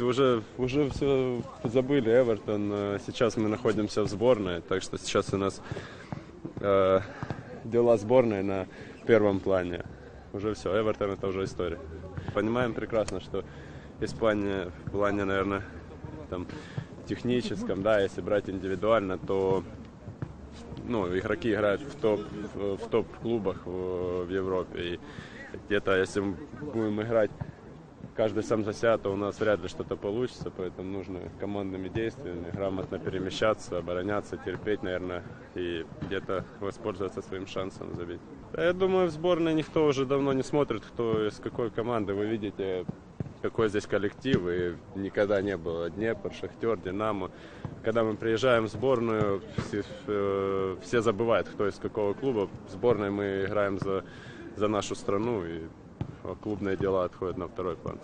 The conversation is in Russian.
Уже, уже все забыли, Эвертон. Э, Сейчас мы находимся в сборной, так что сейчас у нас э, дела сборной на первом плане. Уже все, Эвертон это уже история. Понимаем прекрасно, что Испания в плане, наверное, там, техническом, да, если брать индивидуально, то ну, игроки играют в топ в, в топ клубах в, в Европе. И где-то, если мы будем играть каждый сам за себя, то у нас вряд ли что-то получится, поэтому нужно командными действиями грамотно перемещаться, обороняться, терпеть, наверное, и где-то воспользоваться своим шансом забить. Я думаю, в сборной никто уже давно не смотрит, кто из какой команды. Вы видите, какой здесь коллектив, и никогда не было Днепр, Шахтер, Динамо. Когда мы приезжаем в сборную, все, э, все забывают, кто из какого клуба. В сборной мы играем за, за нашу страну, и клубные дела отходят на второй план.